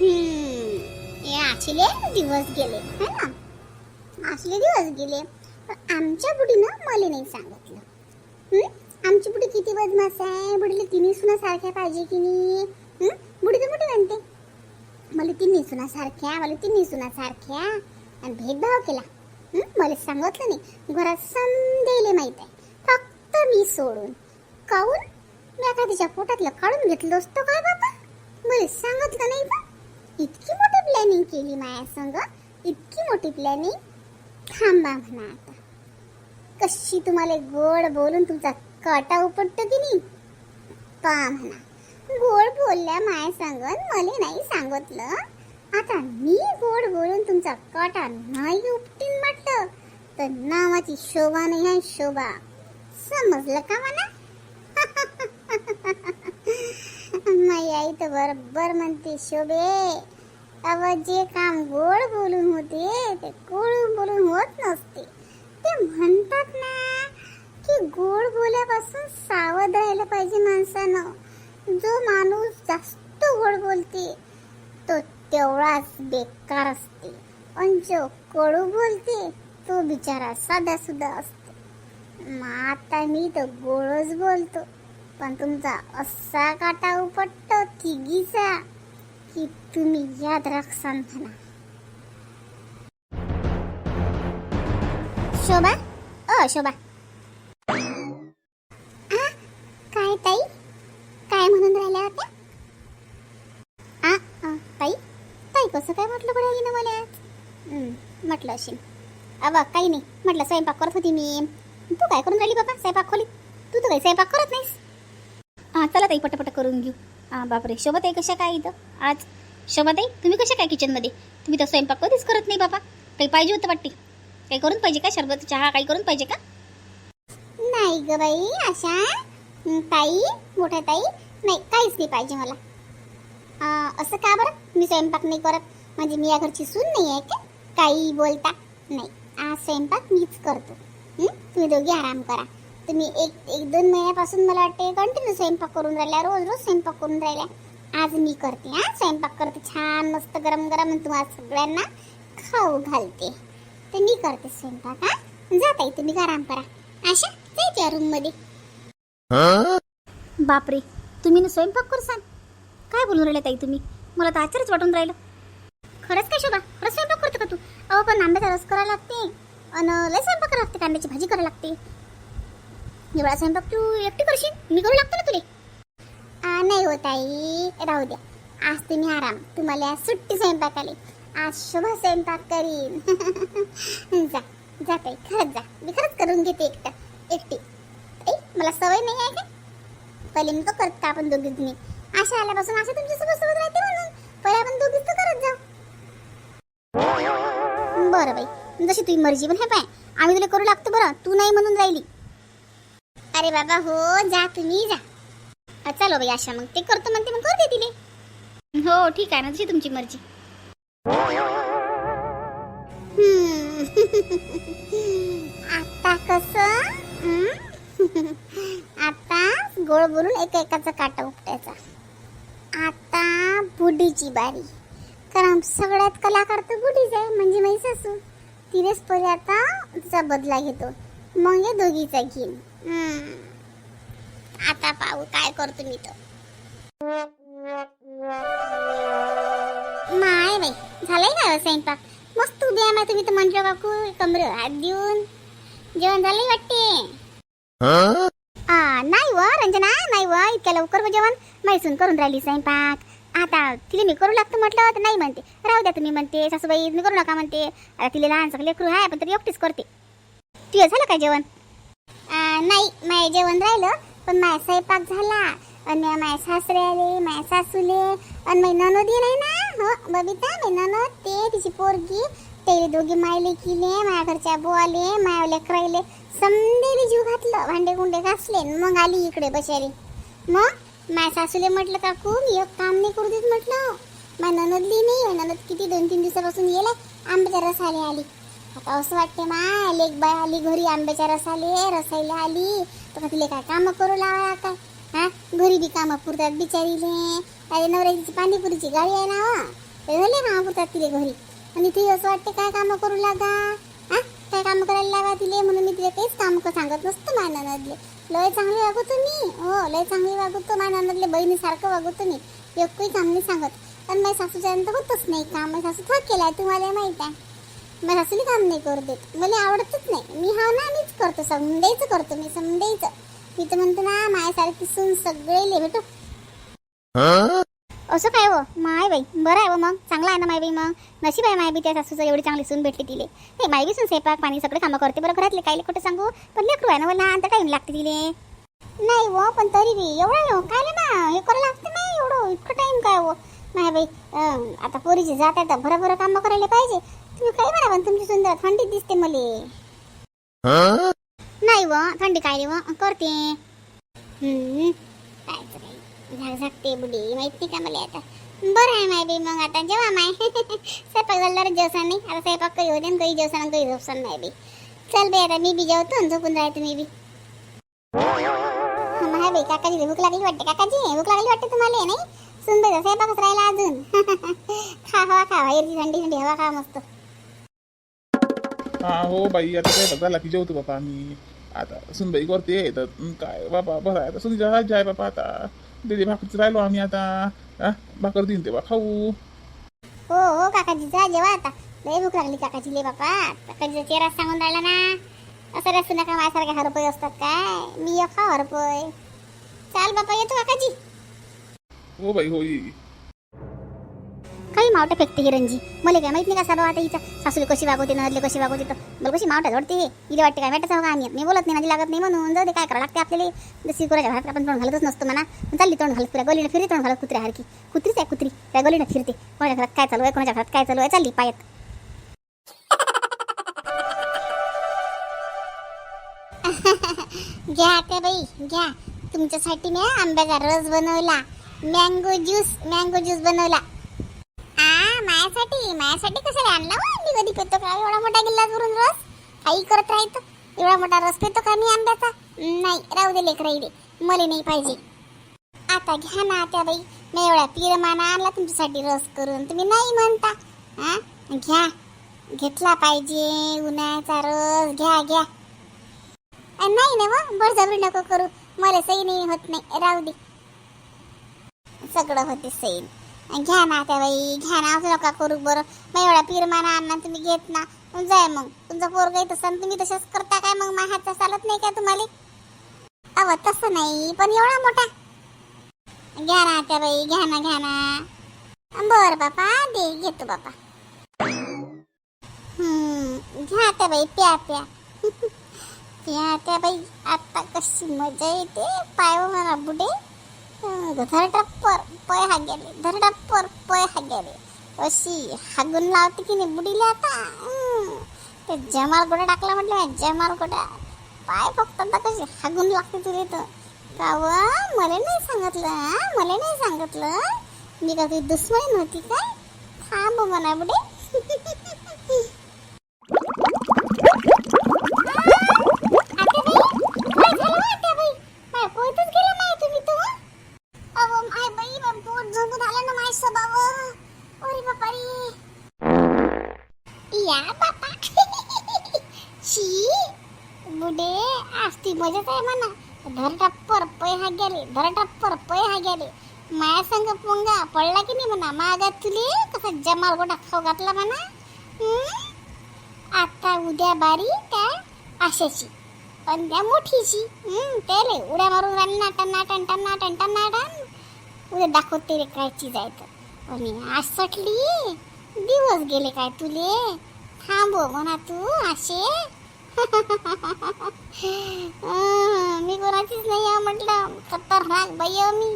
हे आशले दिवस गेले है ना? आशिले दिवस गेले. पण आमच्या बुडीनं मला नाही सांगितलं. आमची बुडी किती बदमाश आहे? बुडीला तिन्ही सुना सारख्या पाहिजे की नाही? हम्म? बुडी तर मोठी म्हणते? मला तिन्ही सुना सारख्या मला तिन्ही सुना सारख्या. आणि भेदभाव केला. मला सांगितलं नाही. घरात संदेले माहीत आहे. फक्त मी सोडून. काऊन? मी आता तिच्या पोटातलं काढून घेतलं असतो काय बाबा? मला सांगितलं नाही का इतकी मोठी प्लॅनिंग केली माया संग? इतकी मोठी प्लॅनिंग थांबा म्हणा आता. कशी तुम्हाला गोड बोलून तुमचा काटा उपटतो की नाही? पा म्हणा. गोड बोलल्या माया सांगत मला नाही सांगितलं. आता मी गोड बोलून तुमचा काटा नाही उपटीन म्हटलं तर नावाची शोभा नाही आहे शोभा. समजलं का म्हणा? माझी आई तर बरोबर म्हणते शोभे. अव जे काम गोड बोलून होते ते गोड बोलून होत नसते. ते म्हणतात ना की गोड बोल्यापासून सावध राहायला पाहिजे माणसानं. जो माणूस जास्त गोड बोलते तो तेवढाच बेकार असते. पण जो कडू बोलते तो बिचारा साधा सुद्धा असते. मग आता मी तर गोडच बोलतो. पण तुमचा असा काटा उपटतो तिघीचा की तुम्ही याद राखसान म्हणा. शोभा? अ शोभा. काय ताई? काय म्हणून राहिल्या होत्या? आ, आ, ताई? ताई कसं काय म्हटलं पडेल ना मला म्हटलं अशी अबा काही नाही. म्हटलं स्वयंपाक करत होती मी. तू काय करून राहिली बाबा? स्वयंपाक खोली तू तर काही स्वयंपाक करत नाहीस. हां चला ताई पटापट करून घेऊ. हां बापरे. शोभाताई कशा काय इथं? आज शोभाताई तुम्ही कशा काय किचनमध्ये तुम्ही तर स्वयंपाक कधीच करत नाही बाबा काही पाहिजे होतं वाटते. काही करून पाहिजे का शरबत? चहा काही करून पाहिजे का? नाही ग बाई आशा. ताई मोठ्या ताई. नाही काहीच नाही पाहिजे मला. असं का बरं? मी स्वयंपाक नाही करत. म्हणजे मी या घरची सून नाही आहे का? काही बोलता. नाही आज स्वयंपाक मीच करतो. हं? तुम्ही दोघी आराम करा. तुम्ही एक एक दोन महिन्यापासून मला वाटते कंटिन्यू स्वयंपाक करून राहिल्या रोज रोज स्वयंपाक करून राहिल्या आज मी करते हा? स्वयंपाक करते. छान मस्त गरम गरम आणि तुम्हाला सगळ्यांना खाऊ घालते. तर मी करते स्वयंपाक हा? जाता तुम्ही आराम करा आशा जायच्या रूममध्ये. बापरे तुम्ही ना स्वयंपाक करसान? काय बोलून राहिले ताई तुम्ही? मला तर आश्चर्यच वाटून राहिलं. खरंच काय शोभा? खरंच स्वयंपाक करते का तू? अहो पण आंब्याचा रस करायला लागते. अन लय स्वयंपाक करायला लागते कांद्याची भाजी करायला लागते. एवढा स्वयंपाक तू एकटी करशील? मी करू लागतो ना तुले? नाही हो ताई राहू द्या. आज तुम्ही आराम. तुम्हाला सुट्टी स्वयंपाक आली आज शुभ स्वयंपाक करीन. जा जा ताई खरंच जा. मी खरंच करून घेते एकटं एकटी. ताई मला सवय नाही आहे का? पहिले मी तो करत का आपण दोघीच नाही आशा आल्यापासून आशा तुमच्यासोबत सोबत राहते म्हणून. पहिले आपण दोघीच तर करत जाऊ. बरं बाई जशी तुझी मर्जी पण हे पाय. आम्ही तुला करू लागतो बरं. तू नाही म्हणून राहिली. अरे बाबा हो जा तुम्ही जा. चलो बाई आशा मग ते करतो म्हणते मग करते तिले. हो ठीक आहे ना जशी तुमची मर्जी. आता कसं? आता गोळ बोलून एका एकाचा काटा उपटायचा. आता बुडीची बारी. कारण सगळ्यात कलाकार तर बुडीच आहे म्हणजे माझी सासू. तिनेच पहिले आता तिचा बदला घेतो. मग हे दोघीचा घेईन. आता पाहू काय करतो मी तो. माय बाई झालंय का स्वयंपाक? मस्त उभी आहे तुम्ही तर म्हटलं काकू कमरे हात देऊन. जेवण झालंय वाटते. आ, नाही व रंजना नाही व इतक्या लवकर व जेवण. मैसून करून राहिली स्वयंपाक. आता तिला मी करू लागतो म्हटलं तर नाही म्हणते. राहू द्या तुम्ही म्हणते सासूबाई मी करू नका म्हणते. आता तिला लहानसं लेकरू आहे पण तरी एकटीच करते. तुझं झालं काय जेवण? आ, नाही माय जेवण राहिलं पण माय स्वयंपाक झाला. आणि माय सासरे आले माय सासूले आणि माय ननोदी नाही ना? हो बबिता मी ननद ते तिची पोरगी ते दोघी मायले किले माझ्या घरच्या बोआले माया लेकरायले समदेले जीव घातलं भांडे कुंडे घासले मग आली इकडे बशारी. मग माय सासूले म्हटलं काकू मी एक काम नाही करू देत म्हटलं. माय ननदली नाही ननद किती दोन तीन दिवसापासून गेले आंब्याच्या रसाले आली. आता असं वाटते मा लेक बाय आली घरी आंब्याच्या रसाले रसायला आली. तर तिले काय कामं करू लावा काय हा? घरी बी कामं पुरतात बिचारीले. अरे नवऱ्याची पाणीपुरीची गाडी आहे ना हो? ते झाले काम पुरतात तिले घरी. आणि ती असं वाटते काय कामं करू लागा? हा? काय कामं करायला लागा तिले? म्हणून मी तिला काहीच काम सांगत नसतं मानानातले लय चांगली वागवतो मी हो लय चांगली वागवतो मानानातले बहिणीसारखं वागवतो मी एकही काम नाही सांगत. पण माझ्या सासूच्या होतच नाही काम. माझ्या सासू थक केलाय तुम्हाला माहीत आहे. माझ्या सासूने काम नाही करू देत. मला आवडतच नाही. मी हा ना मीच करतो. समजायचं करतो मी समजायचं मी तर म्हणतो ना माझ्यासारखी सून सगळे ले भेटो असं काय हो? माय बाई. बरं आहे हो मग. चांगला आहे ना माय बाई मग. नशीब आहे माय बाई त्या सासूचं एवढी चांगली सून भेटली तिले. नाही माय बी सून स्वयंपाक पाणी सगळे कामं करते. बरं घरातले काय खोटं सांगू? पण लेकरू आहे ना मला आता टाईम लागते तिले? नाही हो पण तरी बी. एवढं हो. काय ना हे करायला लागते नाही एवढं. इतकं टाईम काय हो? माय बाई आता पोरीची जात आहे तर भरं भरं कामं करायला पाहिजे. तुम्ही काय म्हणा पण तुमची सुंदर? थंडी दिसते मले. नाही व थंडी काय व? करते. हम्म, कायचं काही झाक झाकते बुडी माहीत नाही का मला आता? बरं आहे माय बी मग आता जेव्हा माय. स्वयंपाक झाला रे जेवसान. नाही आता स्वयंपाक काही होते काही जेवसान काही झोपसान नाही बी. चल बे आता मी बी जेवतो आणि झोपून राहतो मी बी. माय बाई काकाजी भूक लागली वाटते. काकाजी भूक लागली वाटते तुम्हाला नाही? सुंदर स्वयंपाकच राहिला अजून. खा हवा खा बाहेरची थंडी थंडी हवा खा मस्त. हा हो बाई आता काय झाला की जेवतो बापा आम्ही आता सुनबाई करते तर हं, काय बापा बरं आहे आता सुनीचा राज्य आहे बापा आता दीदी भाकरीच राहिलो आम्ही आता हा भाकर देईन ते बा खाऊ हो हो काकाजी जा जेवा आता लय भूक लागली काकाची ले बापा काकाजीचा चेहरा सांगून राहिला ना असं रस्ते नका माझ्यासारखे हरपोय असतात काय मी एक खा हरपोय चाल बापा येतो काकाजी हो बाई होई काही मावटा फेकते हिरणजी मला काय माहीत नाही का सर्व आता हिचा. सासूले कशी वागवते नदले कशी वागवते तर. मला कशी मावटा झडते हिला वाटते काय वाटत हो का? आम्ही मी बोलत नाही नादी लागत नाही म्हणून. जाऊ दे काय करावं लागते आपल्याला. जशी कुराच्या घरात आपण तोंड घालतच नसतो म्हणा. पण चालली तोंड घालत पुऱ्या गलीनं फिरते तोंड घालत कुत्र्यासारखी कुत्रीच आहे कुत्री. त्या गलीनं फिरते. कोणाच्या घरात काय चालू आहे कोणाच्या घरात काय चालू आहे चालली पायत. घ्या ते बाई घ्या. तुमच्यासाठी मी आंब्याचा रस बनवला. मँगो ज्यूस मँगो ज्यूस बनवला. आ माझ्यासाठी कसं कशाला आणला? हो? मी कधी पितो का? एवढा मोठा गिल्लास भरून रस? काही करत राहतो. एवढा मोठा रस पितो का मी आंब्याचा? नाही राहू दे लेकराई दे मला नाही पाहिजे. आता घ्या ना त्या बाई. मी एवढा पिरमाना आणला तुमच्यासाठी रस करून. तुम्ही नाही म्हणता. हा? घ्या. घेतला पाहिजे. उन्हाचा रस. घ्या घ्या. अ, नाही ना मग बळजबरी नको करू. मला सही नाही होत नाही. राहू दे. सगळं होते सैन घ्या ना त्या बाई घ्या ना असं नका करू बरं. मग एवढा पिरमाना आणा तुम्ही घेत ना. जाय मग. तुमचा पोरगा येत असाल तुम्ही तसंच करता काय मग? माझ्या हातचा चालत नाही का तुम्हाला? अव तसं नाही पण एवढा मोठा. घ्या ना त्या बाई घ्या ना घ्या ना. बर बापा दे घेतो बापा. हम्म घ्या त्या बाई प्या प्या. प्या त्या बाई आता कशी मजा येते. पाय मला बुडे. धरडप्पर पय हा गेले पोय पय हा गेले अशी हागून लावते की नाही बुडीले आता ते जमाल गोडा टाकला म्हटलं जमाल गोडा पाय फक्त आता कशी हागून लागते तुले तर काव मला नाही सांगितलं मला नाही सांगितलं मी का तुझी दुश्मनी नव्हती काय थांब म्हणा बुडे अहो माय बाई मग पोट झोपून आलं ना माय स्वभाव अरे बापा रे या बापा. शी बुडे आस्ती ती मजाच आहे म्हणा. धरटप्पर पै हा गेले धरटप्पर पै हा गेले. माया संग पोंगा पडला की नाही म्हणा? मागात तुले कसा जमाल गोटा खाऊ घातला म्हणा? आता उद्या बारी त्या आशाची. पण त्या मोठीची. हं, त्याले उड्या मारून राहिली ना टन्ना टन टन्ना टन टन्ना टन उद्या दाखवते रे काय चीज आहे तर आणि आज सटली? दिवस गेले काय तुले? थांबव हो म्हणा तू असे मी कोणाचीच नाही आहे म्हटलं. खतरनाक बाई मी.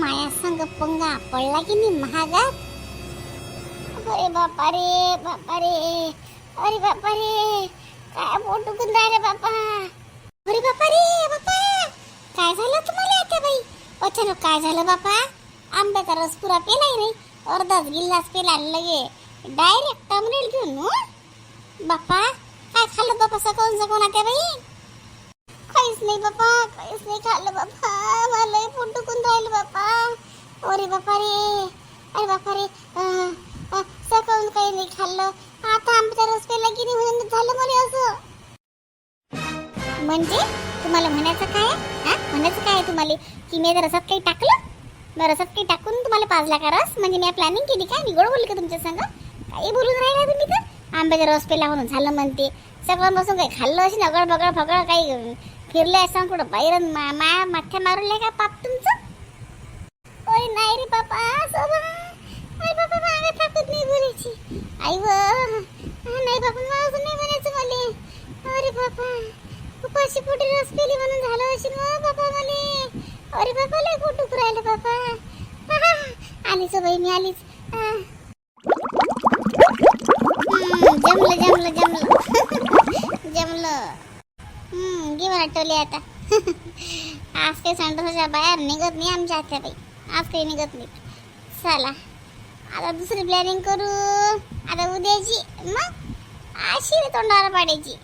माया संग पंगा पडला की नाही महागात? अरे बापा रे बापा रे अरे बापा रे काय पोट दुखून राहिले बापा? अरे बापा रे बापा. काय झालं तुम्हाला? का बाई? अचानक काय झालं बापा? आंब्याचा रस पुरा पेलाय रे. अर्धाच गिल्लास पेला लगे. डायरेक्ट टमरेल घेऊन बापा काय खाल्लं बापा? सकाळून सकाळून आता बाई? काहीच नाही बापा काहीच नाही खाल्लं बापा. मला पोट दुखून राहिलं बापा. अरे बापा रे अरे बापा रे. सकाळून काही नाही खाल्लं. आता आंब्याचा रस पेला की नाही? म्हणून झालं मला असं. म्हणजे? तुम्हाला म्हणायचं काय? आहे? म्हणायचं काय आहे तुम्हाला? की मी रसात काही टाकलं मग रसात काही टाकून तुम्हाला पाजला का रस म्हणजे मी प्लॅनिंग केली काय? मी गोड बोलली का तुमच्या संग? काही बोलून राहिला तुम्ही तर. आंब्याचा रस पेला म्हणून झालं म्हणते. सगळं बसून काही खाल्लं अशी नगड बगड फगड काही फिरलं फिरले असं कुठं बाहेर मा मा- माथ्या मारले का पाप तुमचं? ओय नाही रे बापा सोबा. अरे बापा मागे ताकद नाही बोलायची. आई व नाही बापा मला नाही म्हणायचं मला. अरे बापा बाबा उपाशी पोटी रस पेली म्हणून झालं असेल व बाबा मले. अरे बाबा लय पोट दुखू राहिलं बाबा. आलीच हो बाई मी आलीच. जमलं जमलं जमलं. जमलं. हम्म घे आता. आज काही संडासाच्या बाहेर निघत नाही आमच्या आत्या बाई. आज काही निघत नाही. चला. आता दुसरी प्लॅनिंग करू. आता उद्याची मग अशी तोंडावर पाडायची.